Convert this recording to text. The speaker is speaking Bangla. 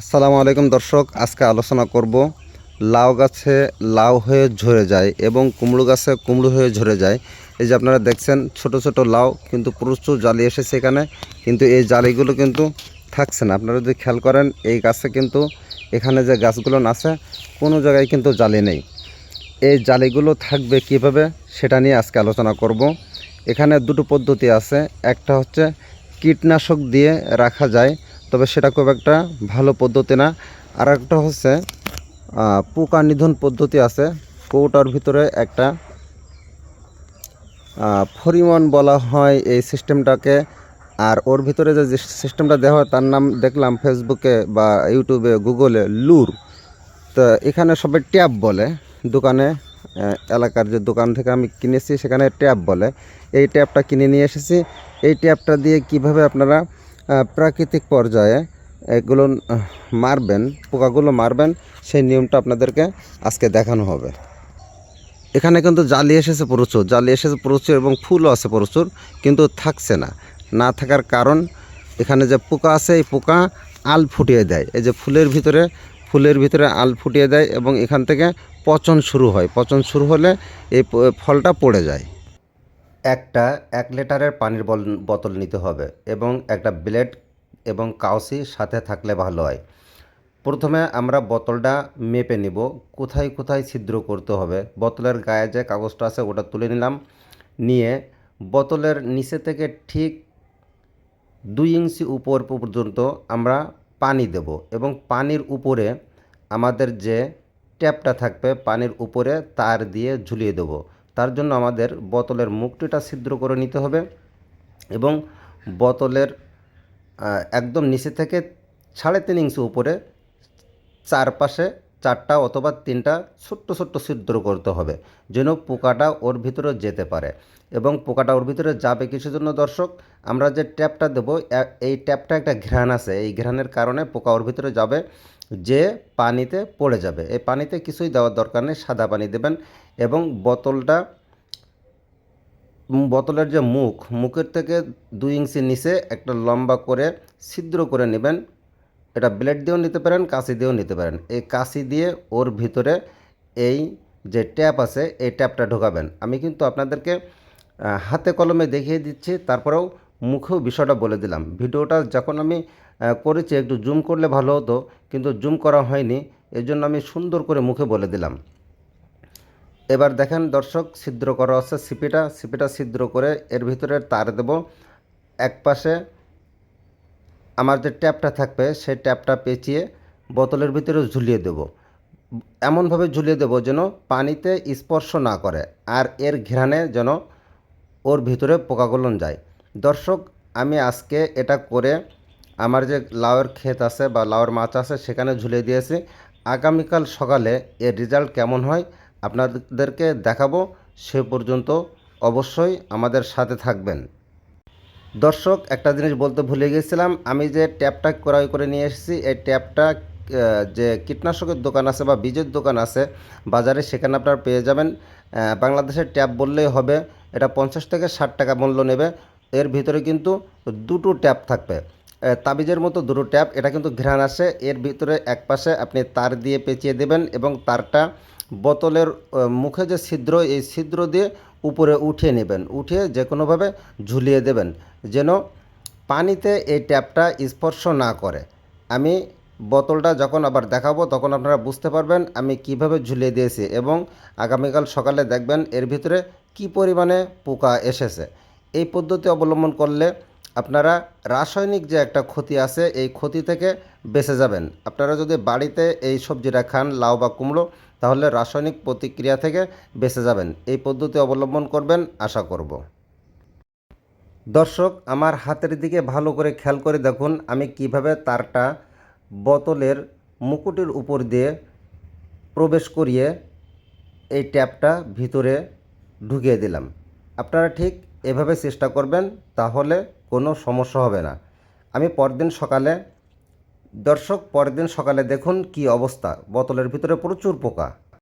আসসালামু আলাইকুম দর্শক, আজকে আলোচনা করব লাউ গাছে লাউ হয়ে ঝরে যায় এবং কুমড়ো গাছে কুমড়ো হয়ে ঝরে যায়। এই যে আপনারা দেখছেন, ছোট ছোট লাউ কিন্তু প্রচুর জালি এসেছে এখানে, কিন্তু এই জালিগুলো কিন্তু থাকছে না। আপনারা যদি খেয়াল করেন, এই গাছে কিন্তু এখানে যে গাছগুলো আছে, কোনো জায়গায় কিন্তু জালি নেই। এই জালিগুলো থাকবে কীভাবে, সেটা নিয়ে আজকে আলোচনা করব। এখানে দুটো পদ্ধতি আছে। একটা হচ্ছে কীটনাশক দিয়ে রাখা যায় তবে সেটা খুব একটা ভালো পদ্ধতি না। আর একটা হচ্ছে পোকা নিধন পদ্ধতি আছে। কৌটার ভিতরে একটা ফরিমন বলা হয় এই সিস্টেমটাকে। আর ওর ভিতরে যে সিস্টেমটা দেওয়া হয়, তার নাম দেখলাম ফেসবুকে বা ইউটিউবে, গুগলে, লুর। তো এখানে সবাই ট্যাব বলে। দোকানে এলাকার যে দোকান থেকে আমি কিনেছি, সেখানে ট্যাব বলে। এই ট্যাবটা কিনে নিয়ে এসেছি। এই ট্যাবটা দিয়ে কীভাবে আপনারা প্রাকৃতিক পর্যায়ে এগুলো মারবেন, পোকাগুলো মারবেন, সেই নিয়মটা আপনাদেরকে আজকে দেখানো হবে। এখানে কিন্তু জালি এসেছে প্রচুর, জালি এসেছে প্রচুর এবং ফুলও আছে প্রচুর, কিন্তু থাকছে না। না থাকার কারণ এখানে যে পোকা আছে, এই পোকা আল ফুটিয়ে দেয়। এই যে ফুলের ভিতরে ফুলের ভিতরে আল ফুটিয়ে দেয় এবং এখান থেকে পচন শুরু হয়। পচন শুরু হলে এই ফলটা পড়ে যায়। একটা, এক লিটারের পানির বোতল নিতে হবে এবং একটা ব্লেড এবং কাউসি সাথে থাকলে ভালো হয়। প্রথমে আমরা বোতলটা মেপে নিব, কোথায় কোথায় ছিদ্র করতে হবে। বোতলের গায়ে যে কাগজটা আছে ওটা তুলে নিলাম। নিয়ে বোতলের নিচে থেকে ঠিক দুই ইঞ্চি উপর পর্যন্ত আমরা পানি দেব এবং পানির উপরে আমাদের যে ট্যাপটা থাকবে, পানির উপরে তার দিয়ে ঝুলিয়ে দেব। তার জন্য আমাদের বোতলের মুখটিটা ছিদ্র করে নিতে হবে এবং বোতলের একদম নিচে থেকে সাড়ে তিন ইঞ্চি উপরে চারপাশে চারটা অথবা তিনটা ছোট্ট ছোট্ট ছিদ্র করতে হবে যেন পোকাটা ওর ভিতরে যেতে পারে। এবং পোকাটা ওর ভিতরে যাবে কিছু জন্য দর্শক? আমরা যে ট্যাপটা দেবো এই ট্যাপটা একটা ঘ্রাণ আছে। এই ঘ্রাণের কারণে পোকা ওর ভিতরে যাবে, যে পানিতে পড়ে যাবে। এই পানিতে কিছুই দেওয়ার দরকার নেই, সাদা পানি দেবেন। এবং বোতলটা বোতলের যে মুখ, মুখের থেকে দুই ইঞ্চি নিচে একটা লম্বা করে ছিদ্র করে নেবেন। এটা ব্লেড দিয়েও নিতে পারেন কাঁচি দিয়েও নিতে পারেন। এই কাঁচি দিয়ে ওর ভিতরে এই যে ট্যাপ আছে, এই ট্যাপটা ঢোকাবেন। আমি কিন্তু আপনাদেরকে হাতে কলমে দেখিয়ে দিচ্ছি, তারপরেও মুখেও বিষয়টা বলে দিলাম। ভিডিওটা যখন আমি করেছি, একটু জুম করলে ভালো হতো, কিন্তু জুম করা হয়নি এর জন্য আমি সুন্দর করে মুখে বলে দিলাম। এবার দেখেন দর্শক, ছিদ্র করা আছে সিপিটা। সিপিটা ছিদ্র করে এর ভিতরে তার দেব। এক পাশে আমার যে ট্যাপটা থাকবে, সেই ট্যাপটা পেঁচিয়ে বোতলের ভিতরে ঝুলিয়ে দেব। এমনভাবে ঝুলিয়ে দেব যেন পানিতে স্পর্শ না করে আর এর ঘেরানে যেন ওর ভিতরে পোকাগুলো যায়। দর্শক, আমি আজকে এটা করে আমার যে লাউয়ের ক্ষেত আছে বা লাউয়ের মাছ আছে, সেখানে ঝুলিয়ে দিয়েছি। আগামীকাল সকালে এর রেজাল্ট কেমন হয় আপনাদেরকে দেখাবো সে পর্যন্ত অবশ্যই আমাদের সাথে থাকবেন। দর্শক, একটা জিনিস বলতে ভুলে গেছিলাম আমি যে ট্যাপটা ক্রয় করে নিয়ে এসেছি, এই ট্যাপটা যে কীটনাশকের দোকান আছে বা বীজের দোকান আছে, বাজারে সেখানে আপনারা পেয়ে যাবেন। বাংলাদেশের ট্যাপ বললেই হবে, এটা পঞ্চাশ থেকে ষাট টাকা মূল্য নেবে। এর ভিতরে কিন্তু দুটো ট্যাপ থাকবে। তাবিজের মতো দুটো ট্যাপ, এটা কিন্তু ঘ্রাণ আসে। এর ভিতরে এক পাশে আপনি তার দিয়ে পেঁচিয়ে দেবেন এবং তারটা বোতলের মুখে যে ছিদ্র, এই ছিদ্র দিয়ে উপরে উঠিয়ে নেবেন। উঠিয়ে যে কোনোভাবে ঝুলিয়ে দেবেন, যেন পানিতে এই ট্যাপটা স্পর্শ না করে। আমি বোতলটা যখন আবার দেখাবো, তখন আপনারা বুঝতে পারবেন আমি কীভাবে ঝুলিয়ে দিয়েছি এবং আগামীকাল সকালে দেখবেন এর ভিতরে কি পরিমাণে পোকা এসেছে। এই পদ্ধতি অবলম্বন করলে আপনারা রাসায়নিক যে একটা ক্ষতি আছে, এই ক্ষতি থেকে বেঁচে যাবেন। আপনারা যদি বাড়িতে এই সবজিটা খান, লাউ বা কুমড়ো, তাহলে রাসায়নিক প্রতিক্রিয়া থেকে বেঁচে যাবেন। এই পদ্ধতি অবলম্বন করবেন, আশা করব। দর্শক, আমার হাতের দিকে ভালো করে খেয়াল করে দেখুন, আমি কীভাবে তারটা বোতলের মুকুটের উপর দিয়ে প্রবেশ করিয়ে এই ট্যাপটা ভিতরে ঢুকিয়ে দিলাম। আপনারা ঠিক এভাবে চেষ্টা করবেন, তাহলে কোনো সমস্যা হবে না। আমি পরদিন সকালে, দর্শক পরদিন সকালে দেখুন কি অবস্থা। বোতলের ভিতরে প্রচুর পোকা।